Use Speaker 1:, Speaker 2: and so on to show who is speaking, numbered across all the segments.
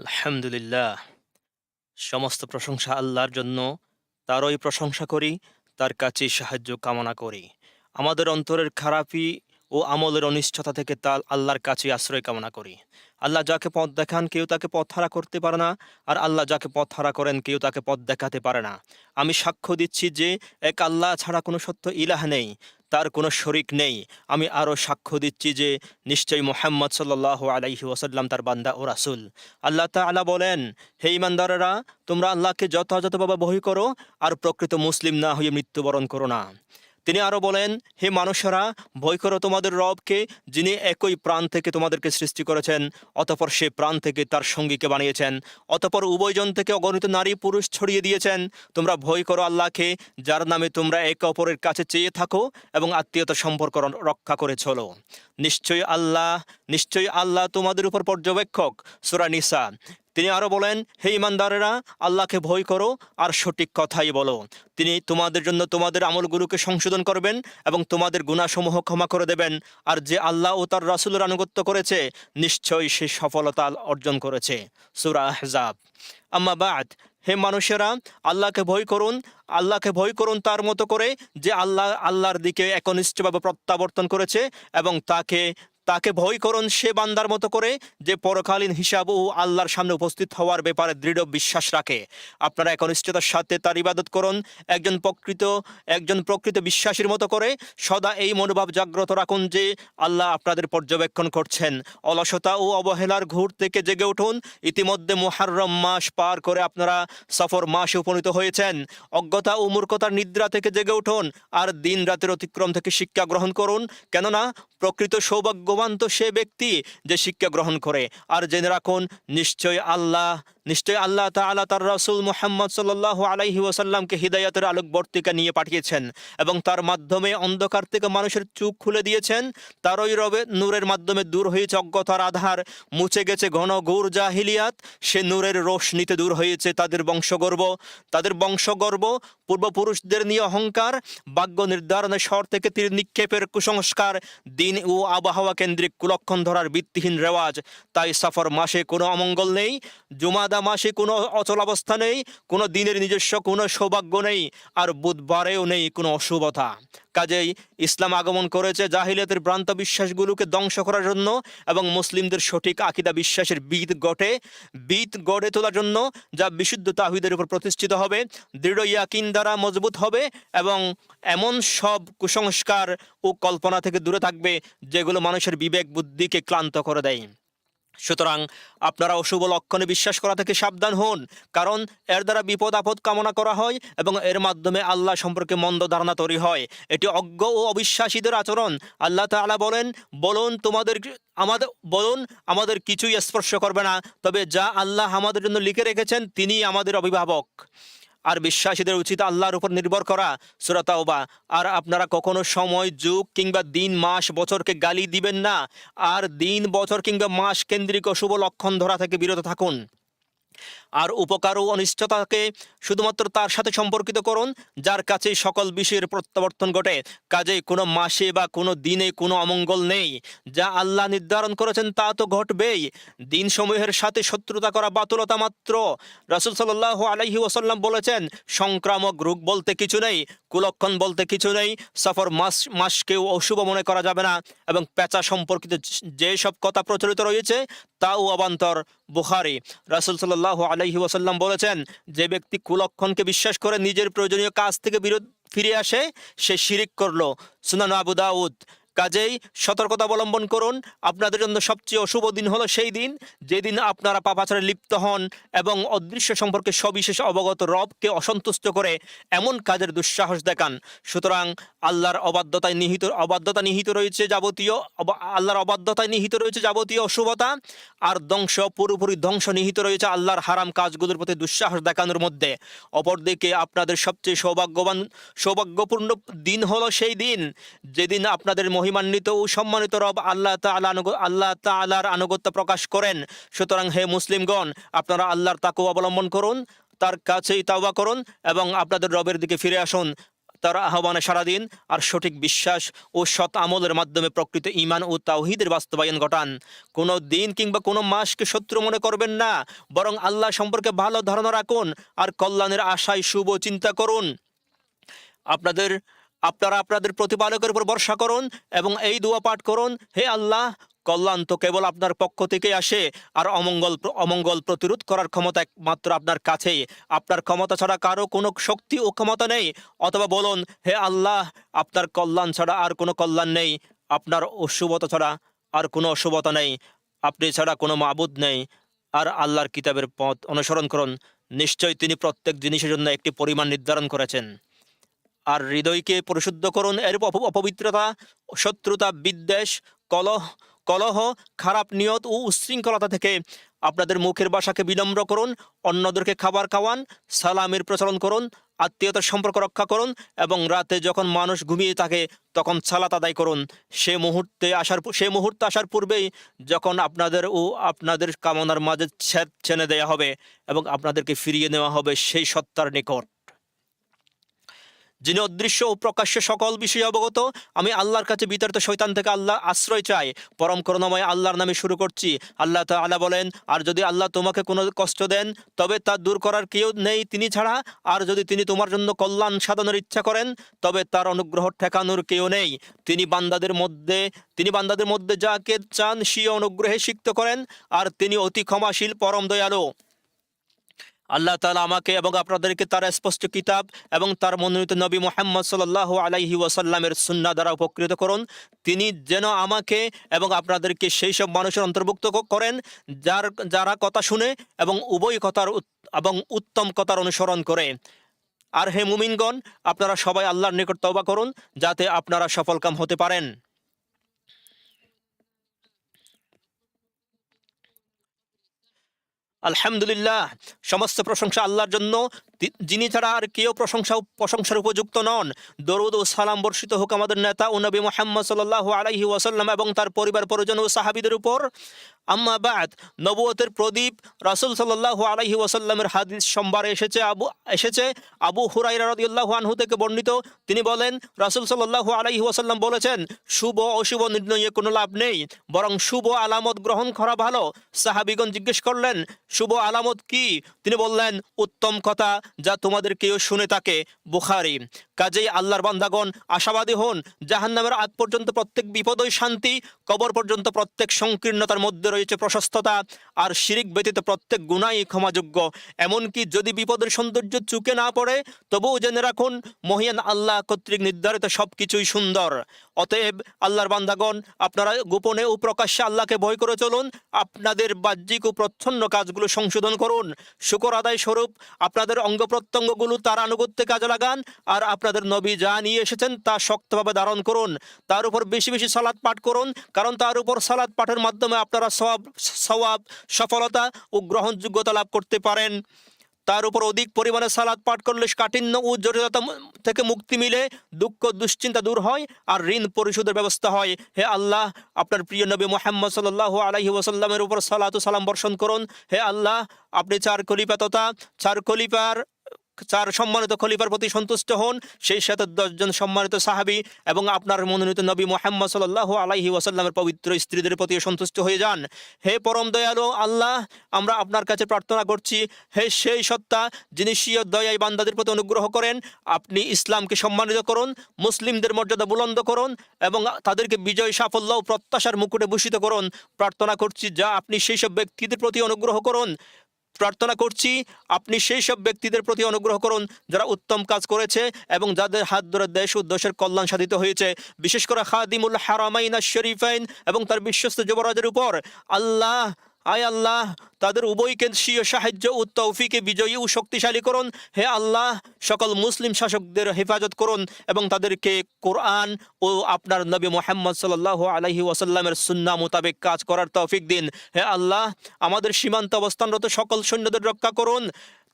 Speaker 1: আলহামদুলিল্লাহ। সমস্ত প্রশংসা আল্লাহর জন্য। তারই প্রশংসা করি, তার কাছে সাহায্য কামনা করি। আমাদের অন্তরের খারাপি ও আমলের অনিষ্টতা থেকে তা আল্লাহর কাছে আশ্রয় কামনা করি। আল্লাহ যাকে পথ দেখান, কেউ তাকে পথ হারা করতে পারে না। আর আল্লাহ যাকে পথ হারা করেন, কেউ তাকে পথ দেখাতে পারে না। আমি সাক্ষ্য দিচ্ছি যে, এক আল্লাহ ছাড়া কোনো সত্য ইলাহ নেই। তার কোনো শরিক নেই। আমি আরও সাক্ষ্য দিচ্ছি যে, নিশ্চয়ই মোহাম্মদ সাল্লাহ আলাইহি ওসাল্লাম তার বান্দা ও রাসুল। আল্লাহ তালা বলেন, হে ইমানদারেরা তোমরা আল্লাহকে যথাযথভাবে বহি করো, আর প্রকৃত মুসলিম না হয়ে মৃত্যুবরণ করো না। তিনি আরও বলেন, হে মানুষেরা, ভয় করো তোমাদের রবকে, যিনি একই প্রাণ থেকে তোমাদেরকে সৃষ্টি করেছেন, অতপর সে প্রাণ থেকে তার সঙ্গীকে বানিয়েছেন, অতপর উভয়জন থেকে অগণিত নারী পুরুষ ছড়িয়ে দিয়েছেন। তোমরা ভয় করো আল্লাহকে, যার নামে তোমরা একে অপরের কাছে চেয়ে থাকো এবং আত্মীয়তা সম্পর্ক রক্ষা করে চলো। নিশ্চয়ই আল্লাহ নিশ্চয়ই আল্লাহ তোমাদের উপর পর্যবেক্ষক। সুরা নিসা তিনি আরও বলেন, হে ইমানদারেরা, আল্লাহকে ভয় করো আর সঠিক কথাই বলো। তিনি তোমাদের জন্য তোমাদের আমলগুলোকে সংশোধন করবেন এবং তোমাদের গুণাসমূহ ক্ষমা করে দেবেন। আর যে আল্লাহ ও তার রাসুলের আনুগত্য করেছে, নিশ্চয়ই সে সফলতা অর্জন করেছে। সুরা আহজাব। আম্মা বাদ, হে মানুষেরা, আল্লাহকে ভয় করুন, আল্লাহকে ভয় করুন তার মতো করে যে আল্লাহ আল্লাহর দিকে একনিষ্ঠভাবে প্রত্যাবর্তন করেছে এবং তাকে তাকে ভয় করুন সে বান্দার মতো করে যে পরকালীন হিসাব ও আল্লাহর সামনে উপস্থিত হওয়ার ব্যাপারে দৃঢ় বিশ্বাস রাখে। আপনারা একনিষ্ঠতার সাথে তার ইবাদত করুন। একজন প্রকৃত একজন প্রকৃত বিশ্বাসীর মতো করে সদা এই মনোভাব জাগ্রত রাখুন যে আল্লাহ আপনাদের পর্যবেক্ষণ করছেন। অলসতা ও অবহেলার ঘুর থেকে জেগে উঠুন। ইতিমধ্যে মুহাররম মাস পার করে আপনারা সফর মাসে উপনীত হয়েছেন। অজ্ঞতা ও মূর্খতার নিদ্রা থেকে জেগে উঠুন। আর দিন রাতের অতিক্রম থেকে শিক্ষা গ্রহণ করুন। কেননা প্রকৃত সৌভাগ্যবান তো সে ব্যক্তি যে শিক্ষা গ্রহণ করে। আর জেনে রাখুন নিশ্চয় আল্লাহ নিশ্চয় আল্লাহ তাআলা তার রাসূল মুহাম্মদ সাল্লাল্লাহু আলাইহি ওয়াসাল্লামকে হিদায়াতের আলোকবর্তিকা নিয়ে পাঠিয়েছেন এবং তার মাধ্যমে অন্ধকার থেকে মানুষের চোখ খুলে দিয়েছেন, তারই রবে নূরের মাধ্যমে দূর হয়েছে অজ্ঞতার আধার, মুছে গেছে ঘন ঘোর জাহিলিয়াত, সে নূরের রোশনিতে দূর হয়েছে তাদের বংশগর্ব। তাদের বংশগর্ব পূর্বপুরুষদের নিয়ে অহংকার, ভাগ্য নির্ধারণের স্বর থেকে তীর নিক্ষেপের কুসংস্কার, দিন ও আবহাওয়া কেন্দ্রিক কুলক্ষণ ধরার ভিত্তিহীন রেওয়াজ। তাই সফর মাসে কোনো অমঙ্গল নেই। জুমাদা মাসে কোনো অচলাবস্থা নেই, কোনো দিনের নিজস্ব কোনো সৌভাগ্য নেই, আর বুধবারেও নেই কোনো অশুভতা। কাজেই ইসলাম আগমন করেছে জাহিলিয়াতের ভ্রান্ত বিশ্বাসগুলোকে ধ্বংস করার জন্য এবং মুসলিমদের সঠিক আকিদা বিশ্বাসের বীত গঠে বীত গড়ে তোলার জন্য যা বিশুদ্ধ তাহিদের উপর প্রতিষ্ঠিত হবে, দৃঢ় ইয়াকিন দ্বারা মজবুত হবে এবং এমন সব কুসংস্কার ও কল্পনা থেকে দূরে থাকবে যেগুলো মানুষের বিবেক বুদ্ধিকে ক্লান্ত করে দেয়। সুতরাং আপনারা অশুভ লক্ষণে বিশ্বাস করা থেকে সাবধান হন, কারণ এর দ্বারা বিপদ আপদ কামনা করা হয় এবং এর মাধ্যমে আল্লাহ সম্পর্কে মন্দ ধারণা তৈরি হয়। এটি অজ্ঞ ও অবিশ্বাসীদের আচরণ। আল্লাহ তাআলা বলেন, বলুন তোমাদের আমাদের বলুন আমাদের কিছুই স্পর্শ করবে না, তবে যা আল্লাহ আমাদের জন্য লিখে রেখেছেন তিনি আমাদের অভিভাবক। আর বিশ্বাসীদের উচিত আল্লাহর উপর নির্ভর করা। সুরাতাওবা আর আপনারা কখনো সময়, যুগ কিংবা দিন, মাস, বছরকে গালি দিবেন না। আর দিন, বছর কিংবা মাস কেন্দ্রিক অশুভ লক্ষণ ধরা থেকে বিরত থাকুন। আর উপকার ও অনিষ্টতাকে শুধুমাত্র তার সাথে সম্পর্কিত করুন, যার কাছে সকল বিষয়ের প্রত্যাবর্তন ঘটে। কাজেই কোনো মাসে বা কোনো দিনে কোনো অমঙ্গল নেই। যা আল্লাহ নির্ধারণ করেছেন তা তো ঘটবেই। দিনসমূহের সাথে শত্রুতা করা বাতুলতা মাত্র। রাসুল সাল্লাহ আলাইহি ওসাল্লাম বলেছেন, সংক্রামক রোগ বলতে কিছু নেই, কুলক্ষণ বলতে কিছু নেই, সফর মাস, মাসকেও অশুভ মনে করা যাবে না। এবং পেঁচা সম্পর্কিত যেসব কথা প্রচলিত রয়েছে, তাও অবান্তর বুখারি। রাসুল সাল্লাহ আলাইহি ওসাল্লাম বলেছেন, যে ব্যক্তি কুলক্ষণকে বিশ্বাস করে নিজের প্রয়োজনীয় কাজ থেকে বিরোধ ফিরে আসে, সে শিরিক করল। সুনান আবু দাউদ কাজেই সতর্কতা অবলম্বন করুন। আপনাদের জন্য সবচেয়ে অশুভ দিন হলো সেই দিন, যেদিন আপনারা পাপাচারে লিপ্ত হন এবং অদৃশ্য সম্পর্কে সবিশেষ অবগত রবকে অসন্তুষ্ট করে এমন কাজের দুঃসাহস দেখান। সুতরাং আল্লাহর অবাধ্যতায় নিহিত, অবাধ্যতা নিহিত রয়েছে যাবতীয় আল্লাহর অবাধ্যতায় নিহিত রয়েছে যাবতীয় অশুভতা। আর ধ্বংস, পুরোপুরি ধ্বংস নিহিত রয়েছে আল্লাহর হারাম কাজগুলোর প্রতি দুঃসাহস দেখানোর মধ্যে। অপরদিকে আপনাদের সবচেয়ে সৌভাগ্যবান, সৌভাগ্যপূর্ণ দিন হলো সেই দিন, যেদিন আপনাদের মহিমান্বিত ও সম্মানিত রব আল্লাহ আনুগ- আল্লাহ তাআলার আনুগত্য প্রকাশ করেন। সুতরাং হে মুসলিমগণ, আপনারা আল্লাহর তাকু অবলম্বন করুন, তার কাছেই তাওবা করুন এবং আপনাদের রবের দিকে ফিরে আসুন। তার আহ্বানে সারাদিন আর সঠিক বিশ্বাস ও সৎ আমলের মাধ্যমে প্রকৃত ইমান ও তাওহিদের বাস্তবায়ন ঘটান। কোনো দিন কিংবা কোনো মাসকে শত্রু মনে করবেন না, বরং আল্লাহ সম্পর্কে ভালো ধারণা রাখুন আর কল্যাণের আশায় শুভ চিন্তা করুন। আপনাদের আপনারা আপনাদের প্রতিপালকের উপর ভরসা করুন এবং এই দোয়া পাঠ করুন। হে আল্লাহ, কল্যাণ তো কেবল আপনার পক্ষ থেকে আসে, আর অমঙ্গল অমঙ্গল প্রতিরোধ করার ক্ষমতা একমাত্র আপনার কাছেই। আপনার ক্ষমতা ছাড়া কারও কোনো শক্তি ও ক্ষমতা নেই। অথবা বলুন, হে আল্লাহ, আপনার কল্যাণ ছাড়া আর কোনো কল্যাণ নেই। আপনার অশুভতা ছাড়া আর কোনো অশুভতা নেই। আপনি ছাড়া কোনো মাবুদ নেই। আর আল্লাহর কিতাবের পথ অনুসরণ করুন। নিশ্চয়ই তিনি প্রত্যেক জিনিসের জন্য একটি পরিমাণ নির্ধারণ করেছেন। আর হৃদয়কে পরিশুদ্ধ করুন। এর অপবিত্রতা, শত্রুতা, বিদ্বেষ, কলহ কলহ, খারাপ নিয়ত ও উচ্ছৃঙ্খলতা থেকে আপনাদের মুখের বাসাকে বিনম্র করুন, অন্যদেরকে খাবার খাওয়ান, সালামের প্রচলন করুন, আত্মীয়তার সম্পর্ক রক্ষা করুন এবং রাতে যখন মানুষ ঘুমিয়ে থাকে তখন সালাত আদায় করুন। সে মুহূর্তে আসার সে মুহূর্তে আসার পূর্বেই যখন আপনাদের ও আপনাদের কামনার মাঝে ছেদ ছেনে দেয়া হবে এবং আপনাদেরকে ফিরিয়ে নেওয়া হবে সেই সত্তার নিকট। যিনি অদৃশ্য ও প্রকাশ্য সকল বিষয়ে অবগত, আমি আল্লাহর কাছে বিতাড়িত শৈতান থেকে আল্লাহ আশ্রয় চাই। পরম করুণাময় আল্লাহর নামে শুরু করছি। আল্লাহ তাআলা বলেন, আর যদি আল্লাহ তোমাকে কোনো কষ্ট দেন, তবে তা দূর করার কেউ নেই তিনি ছাড়া। আর যদি তিনি তোমার জন্য কল্যাণ সাধনের ইচ্ছা করেন, তবে তার অনুগ্রহ ঠেকানোর কেউ নেই। তিনি বান্দাদের মধ্যে, তিনি বান্দাদের মধ্যে যাকে চান স্বীয় অনুগ্রহে সিক্ত করেন। আর তিনি অতি ক্ষমাশীল, পরম দয়ালু। আল্লাহ তালা আমাকে এবং আপনাদেরকে তার স্পষ্ট কিতাব এবং তার মনোনীত নবী মোহাম্মদ সাল্লাহ আলাইহি ওয়াসাল্লামের সুন্না দ্বারা উপকৃত করুন। তিনি যেন আমাকে এবং আপনাদেরকে সেই সব মানুষের অন্তর্ভুক্ত করেন, যার, যারা কথা শুনে এবং উভয় কথার এবং উত্তম কথার অনুসরণ করে। আর হে মুমিনগণ, আপনারা সবাই আল্লাহর নিকট তওবা করুন, যাতে আপনারা সফলকাম হতে পারেন। আলহামদুলিল্লাহ সমস্ত প্রশংসা আল্লাহর জন্য। যিনি ছাড়া আর কেউ প্রশংসা প্রশংসার উপযুক্ত নন। দরুদ ও সালাম বর্ষিত হোক আমাদের নেতা ও নবী মোহাম্মদ সাল্লাহ আলাইহি ওয়াসাল্লাম এবং তার পরিবার, পরিজন ও সাহাবিদের উপর। আম্মা বাদ, নবুয়তের প্রদীপ রাসূল সাল্লাল্লাহু আলাইহি ওয়াসাল্লামের হাদিস সম্বারে এসেছে আবু এসেছে আবু হুরাইরা রাদিয়াল্লাহু আনহু থেকে বর্ণিত। তিনি বলেন, রাসূল সাল্লাল্লাহু আলাইহি ওয়াসাল্লাম বলেছেন, শুভ অশুভ নির্ণয়ে কোনো লাভ নেই, বরং শুভ আলামত গ্রহণ করা ভালো। সাহাবিগণ জিজ্ঞেস করলেন, শুভ আলামত কি? তিনি বললেন, উত্তম কথা যা তোমাদের কেউ শুনে থাকে বুখারি। কাজেই আল্লাহর বান্দাগণ আশাবাদী হন। জাহান্নামের আগ পর্যন্ত প্রত্যেক বিপদই শান্তি, কবর পর্যন্ত প্রত্যেক সংকীর্ণতার মধ্যে রয়েছে প্রশস্ততা, আর শিরিক ব্যতীত প্রত্যেক গুণাই ক্ষমাযোগ্য। এমনকি যদি বিপদের সৌন্দর্য চুকে না পড়ে, তবুও জেনে রাখুন, মহিয়ান আল্লাহ কর্তৃক নির্ধারিত সব কিছুই সুন্দর। অতএব আল্লাহর বান্দাগণ, আপনারা গোপনে ও প্রকাশ্যে আল্লাহকে ভয় করে চলুন, আপনাদের বাহ্যিক ও প্রচ্ছন্ন কাজগুলো সংশোধন করুন। শুকর আদায় স্বরূপ, আপনাদের অঙ্গ প্রত্যঙ্গগুলো তার আনুগত্যে কাজে লাগান, আর আপনাদের নবী যা নিয়ে এসেছেন তা শক্তভাবে ধারণ করুন। তার উপর বেশি বেশি সালাদ পাঠ করুন, কারণ তার উপর সালাদ পাঠের মাধ্যমে আপনারা সওয়াব সওয়াব, সফলতা ও গ্রহণযোগ্যতা লাভ করতে পারেন। তার উপর অধিক পরিমাণে সালাদ পাঠ করলে কাঠিন্য ও জটিলতা থেকে মুক্তি মিলে দুঃখ, দুশ্চিন্তা দূর হয় আর ঋণ পরিশোধের ব্যবস্থা হয়। হে আল্লাহ, আপনার প্রিয় নবী মোহাম্মদ সাল্লাহ আলাইহি ওয়াসাল্লামের উপর সালাত সালাম বর্ষণ করুন। হে আল্লাহ, আপনি চার খলিফা তথা চার খলিফার চার সম্মানিত খলিফার প্রতি সন্তুষ্ট হন। সেই সাথে দশজন সম্মানিত সাহাবি এবং আপনার মনোনীত নবী মোহাম্মদ সাল্লাহ আলাইহি ওয়াসাল্লামের পবিত্র স্ত্রীদের প্রতি সন্তুষ্ট হয়ে যান। হে পরম দয়ালু আল্লাহ, আমরা আপনার কাছে প্রার্থনা করছি, হে সেই সত্তা যিনি স্বীয় দয়াই বান্দাদের প্রতি অনুগ্রহ করেন, আপনি ইসলামকে সম্মানিত করুন, মুসলিমদের মর্যাদা বুলন্দ করুন এবং তাদেরকে বিজয়, সাফল্য ও প্রত্যাশার মুকুটে ভূষিত করুন। প্রার্থনা করছি যা আপনি সেই সব ব্যক্তিদের প্রতি অনুগ্রহ করুন। প্রার্থনা করছি, আপনি সেই সব ব্যক্তিদের প্রতি অনুগ্রহ করুন যারা উত্তম কাজ করেছে এবং যাদের হাত ধরে দেশ ও দেশের কল্যাণ সাধিত হয়েছে। বিশেষ করে খাদিমুল হারামাইনা শরীফাইন এবং তার বিশ্বস্ত যুবরাজের উপর আল্লাহ আয় আল্লাহ, তাদের উভয়কে স্বীয় সাহায্য ও তৌফিকে বিজয়ী ও শক্তিশালী করুন। হে আল্লাহ, সকল মুসলিম শাসকদের হেফাজত করুন এবং তাদেরকে কোরআন ও আপনার নবী মোহাম্মদ সাল্লাহ আলহি ওয়াসাল্লামের সুন্না মোতাবেক কাজ করার তৌফিক দিন। হে আল্লাহ, আমাদের সীমান্ত অবস্থানরত সকল সৈন্যদের রক্ষা করুন,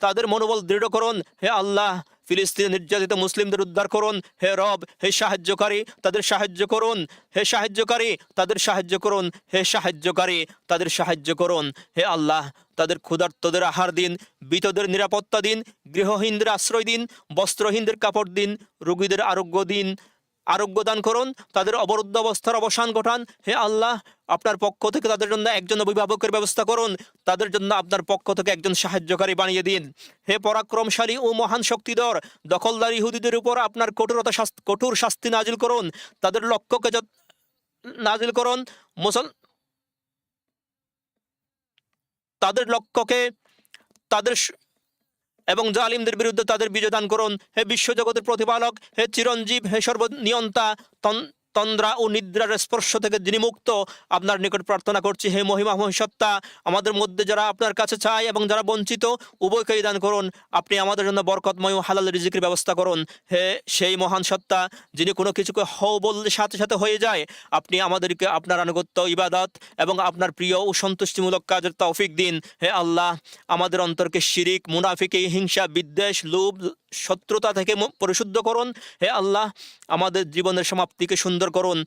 Speaker 1: তাদের মনোবল দৃঢ় করুন। হে আল্লাহ ফিলিস্তিনে নির্যাতিত মুসলিমদের উদ্ধার করুন। হে রব, হে সাহায্যকারী, তাদের সাহায্য করুন। হে সাহায্যকারী, তাদের সাহায্য করুন। হে সাহায্যকারী, তাদের সাহায্য করুন। হে আল্লাহ, তাদের ক্ষুধার্তদের আহার দিন বিতদের নিরাপত্তা দিন, গৃহহীনদের আশ্রয় দিন, বস্ত্রহীনদের কাপড় দিন, রুগীদের আরোগ্য দিন। আরোগ্য দান করুন, তাদের অবরুদ্ধ অবস্থার অবসান ঘটান। হে আল্লাহ, আপনার পক্ষ থেকে তাদের জন্য একজন অভিভাবকের ব্যবস্থা করুন। তাদের জন্য আপনার পক্ষ থেকে একজন সাহায্যকারী বানিয়ে দিন। হে পরাক্রমশালী ও মহান শক্তিধর, দখলদার ইহুদিদের উপর আপনার কঠোরতা কঠোর শাস্তি নাজিল করুন। তাদের লক্ষ্যকে নাজিল করুন। মুসল, তাদের লক্ষ্যকে তাদের এবং জালিমদের বিরুদ্ধে তাদের বিজয় দান করুন। হে বিশ্বজগতের প্রতিপালক হে চিরঞ্জীব হে সর্বনিয়ন্তা তন্দ্রা ও নিদ্রার স্পর্শ থেকে যিনি মুক্ত, আপনার নিকট প্রার্থনা করছি, হে মহিমা মহিসত্তা আমাদের মধ্যে যারা আপনার কাছে চায় এবং যারা বঞ্চিত, উভয়কেই দান করুন। আপনি আমাদের জন্য বরকতময় ও হালাল রিজিকের ব্যবস্থা করুন। হে সেই মহান সত্তা, যিনি কোনো কিছুকে হও বললে সাথে সাথে হয়ে যায়, আপনি আমাদেরকে আপনার আনুগত্য, ইবাদত এবং আপনার প্রিয় ও সন্তুষ্টিমূলক কাজের তৌফিক দিন। হে আল্লাহ, আমাদের অন্তরকে শিরিক, মুনাফিকে, হিংসা, বিদ্বেষ, লোভ, শত্রুতা থেকে পরিশুদ্ধ করুন। হে আল্লাহ, আমাদের জীবনের সমাপ্তিকে সুন্দর করুন।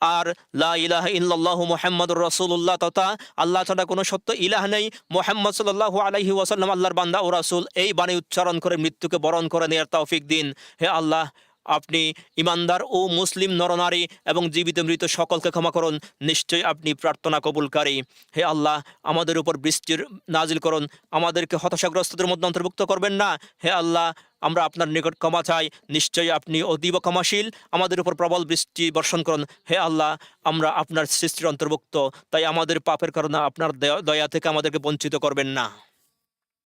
Speaker 1: আর লা ইলাহ ইল্লাহ মোহাম্মদ রসুল্লাহ তথা আল্লাহ ছাড়া কোনো সত্য ইলাহ নেই। মোহাম্মদ সাল্লাহ আলহি ওয়াসাল্লাম আল্লাহর বান্দা ও রাসুল। এই বাণী উচ্চারণ করে মৃত্যুকে বরণ করে নেয়ার তৌফিক দিন। হে আল্লাহ আপনি ইমানদার ও মুসলিম নরনারী এবং জীবিত মৃত সকলকে ক্ষমা করুন। নিশ্চয়ই আপনি প্রার্থনা কবুলকারী। হে আল্লাহ, আমাদের উপর বৃষ্টির নাজিল করুন। আমাদেরকে হতাশাগ্রস্তদের মধ্যে অন্তর্ভুক্ত করবেন না। হে আল্লাহ, আমরা আপনার নিকট ক্ষমা চাই। নিশ্চয়ই আপনি অতীব ক্ষমাশীল। আমাদের উপর প্রবল বৃষ্টি বর্ষণ করুন। হে আল্লাহ, আমরা আপনার সৃষ্টির অন্তর্ভুক্ত। তাই আমাদের পাপের কারণে আপনার দয়া- থেকে আমাদেরকে বঞ্চিত করবেন না।